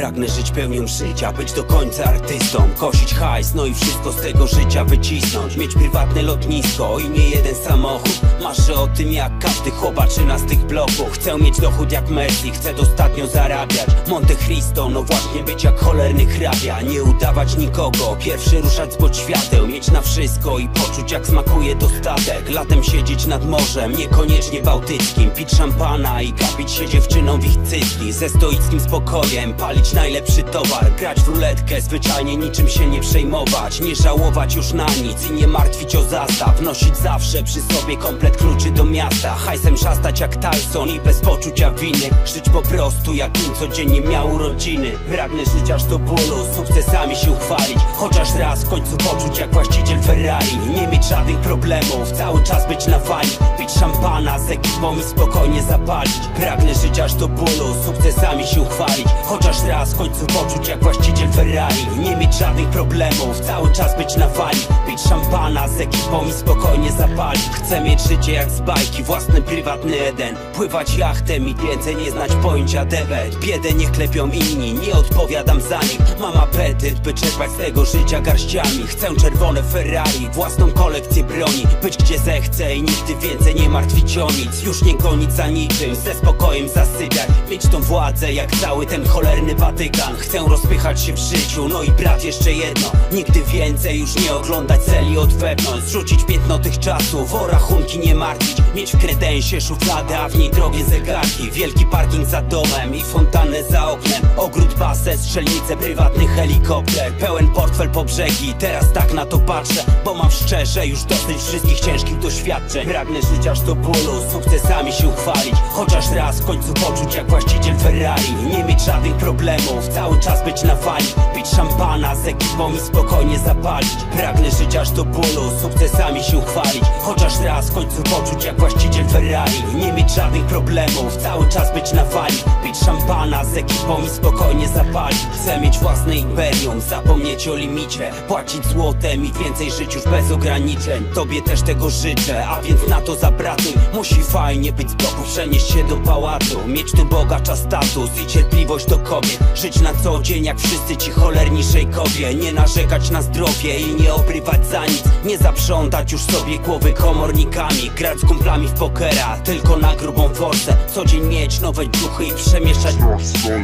Pragnę żyć pełnią życia, być do końca artystą Kosić hajs, no i wszystko z tego życia wycisnąć. Mieć prywatne lotnisko i nie jeden samochód. Marzę o tym jak każdy chłopaczyna z tych bloków. Chcę mieć dochód jak Messi, chcę dostatnio zarabiać. Monte Cristo, no właśnie być jak cholerny hrabia. Nie udawać nikogo, pierwszy ruszać spod świateł. Mieć na wszystko i poczuć jak smakuje dostatek. Latem siedzieć nad morzem, niekoniecznie bałtyckim. Pić szampana i kapić się dziewczyną w ich cycki Ze stoickim spokojem, palić najlepszy towar. Grać w ruletkę, zwyczajnie niczym się nie przejmować. Nie żałować już na nic i nie martwić o zastaw. Nosić zawsze przy sobie komplet kluczy do miasta. Hajsem szastać jak Tyson i bez poczucia winy. Żyć po prostu jakbym codziennie miał urodziny. Pragnę żyć aż do bólu, sukcesami się uchwalić. Chociaż raz w końcu poczuć jak właściciel Ferrari. Nie mieć żadnych problemów, cały czas być na fali Pić szampana z ekipą i spokojnie zapalić. Pragnę żyć aż do bólu, sukcesami się uchwalić. Chociaż raz w końcu poczuć jak właściciel Ferrari. Nie mieć żadnych problemów, cały czas być na fali. Pić szampana z ekipą i spokojnie zapalić Chcę mieć życie jak z bajki, własny prywatny Eden. Pływać jachtem i więcej nie znać pojęcia debet Biedę nie klepią inni, nie odpowiadam za nich. Mam apetyt, by czerpać z tego życia garściami. Chcę czerwone Ferrari, własną kolekcję broni. Być gdzie zechcę i nigdy więcej nie martwić o nic. Już nie gonić za niczym, ze spokojem zasypiać. Mieć tą władzę jak cały ten cholerny Watykan. Chcę rozpychać się w życiu, no i brat jeszcze jedno. Nigdy więcej już nie oglądać celi od wewnątrz. Zrzucić piętno tych czasów, o rachunki nie martwić. Mieć w kredensie szufladę, a w niej drogie zegarki. Wielki parking za domem i fontannę za oknem. Ogród, basen, strzelnice, prywatny helikopter. Pełen portfel po brzegi, teraz tak na to patrzę Bo mam szczerze już dosyć wszystkich ciężkich doświadczeń. Pragnę żyć aż do bólu, sukcesami się uchwalić. Chociaż raz w końcu poczuć jak właściciel Ferrari. Nie mieć żadnych problemów, cały czas być na fali Pić szampana z ekipą i spokojnie zapalić. Pragnę żyć aż do bólu, sukcesami się uchwalić Chociaż raz w końcu poczuć jak właściciel Ferrari. Nie mieć żadnych problemów, cały czas być na fali Pić szampana z ekipą i spokojnie zapalić. Chcę mieć własne imperium, zapomnieć o limicie. Płacić złotem i więcej żyć już bez ograniczeń. Tobie też tego życzę, a więc na to zapratuj. Musi fajnie być z bloku, przenieść się do pałacu. Mieć tu bogacza status i cierpliwość do kobiet Żyć na co dzień jak wszyscy ci cholerni szejkowie Nie narzekać na zdrowie i nie obrywać za nic. Nie zaprzątać już sobie głowy komornikami. Grać z kumplami w pokera, tylko na grubą forsę. Co dzień mieć nowe duchy i przemieszać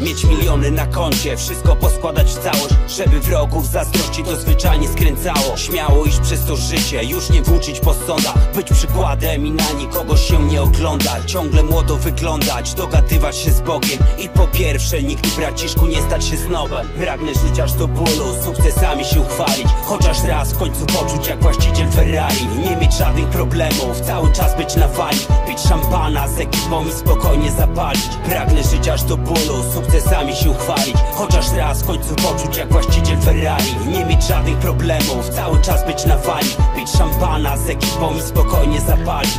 Mieć miliony na koncie, wszystko poskładać w całość Żeby wrogów zazdrości to zwyczajnie skręcało. Śmiało iść przez to życie, już nie włóczyć po sądach. Być przykładem i na nikogo się nie oglądać. Ciągle młodo wyglądać, dogadywać się z Bogiem. I po pierwsze nigdy nie stać się snobem. Pragnę żyć aż do bólu, sukcesami się uchwalić. Chociaż raz w końcu poczuć jak właściciel Ferrari. Nie mieć żadnych problemów, cały czas być na fali. Pić szampana z ekipą i spokojnie zapalić. Pragnę żyć aż do bólu, sukcesami się uchwalić. Chociaż raz w końcu poczuć jak właściciel Ferrari. Nie mieć żadnych problemów, cały czas być na fali. Pić szampana z ekipą i spokojnie zapalić